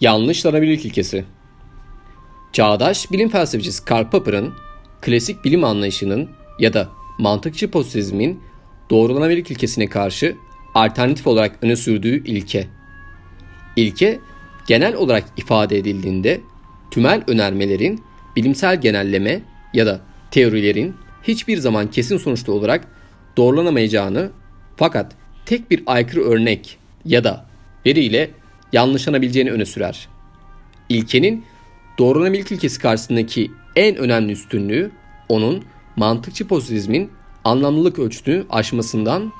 Yanlışlanabilirlik ilkesi. Çağdaş bilim felsefecisi Karl Popper'ın klasik bilim anlayışının ya da mantıkçı pozitivizmin doğrulanabilirlik ilkesine karşı alternatif olarak öne sürdüğü ilke. İlke genel olarak ifade edildiğinde tümel önermelerin bilimsel genelleme ya da teorilerin hiçbir zaman kesin sonuçlu olarak doğrulanamayacağını fakat tek bir aykırı örnek ya da veriyle yanlışlanabileceğini öne sürer. İlkenin doğrulanabilirlik ilkesi karşısındaki en önemli üstünlüğü onun mantıkçı pozitivizmin anlamlılık ölçütünü aşmasından,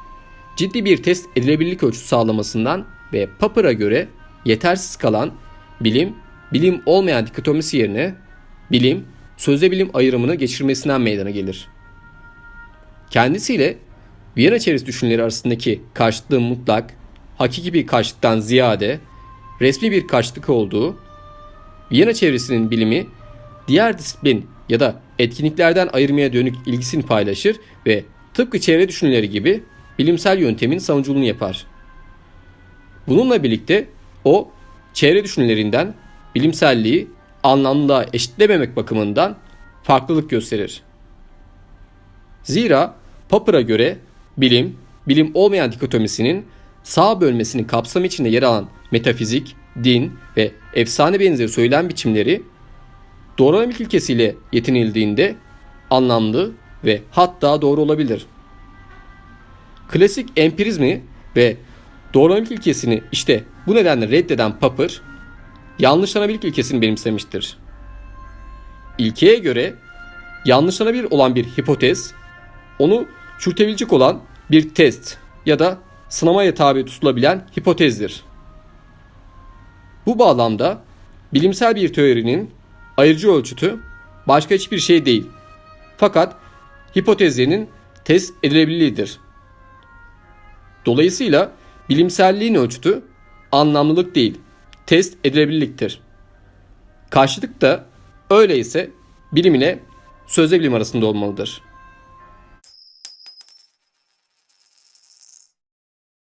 ciddi bir test edilebilirlik ölçüsü sağlamasından ve Popper'a göre yetersiz kalan bilim, bilim olmayan dikotomisi yerine bilim, sözde bilim ayrımını geçirmesinden meydana gelir. Kendisiyle Viyana çevresi düşünürleri arasındaki karşıtlığın mutlak, hakiki bir karşıttan ziyade resmi bir karşıtlık olduğu, Viyana çevresinin bilimi diğer disiplin ya da etkinliklerden ayırmaya dönük ilgisini paylaşır ve tıpkı çevre düşünürleri gibi bilimsel yöntemin savunuculuğunu yapar. Bununla birlikte o çevre düşünürlerinden bilimselliği anlamlılığa eşitlememek bakımından farklılık gösterir. Zira Popper'a göre bilim, bilim olmayan dikotomisinin sağ bölmesinin kapsamı içinde yer alan metafizik, din ve efsane benzeri söylem biçimleri doğrulanabilirlik ilkesiyle yetinildiğinde anlamlı ve hatta doğru olabilir. Klasik empirizmi ve doğrulanabilirlik ilkesini işte bu nedenle reddeden Popper, yanlışlanabilirlik ilkesini benimsemiştir. İlkeye göre yanlışlanabilir olan bir hipotez, onu çürütebilecek olan bir test ya da sınamaya tabi tutulabilen hipotezdir. Bu bağlamda bilimsel bir teorinin ayırıcı ölçütü başka hiçbir şey değil. Fakat hipotezlerinin test edilebilirliğidir. Dolayısıyla bilimselliğin ölçütü anlamlılık değil, test edilebilirliktir. Karşılık da öyleyse bilimine sözde bilim arasında olmalıdır.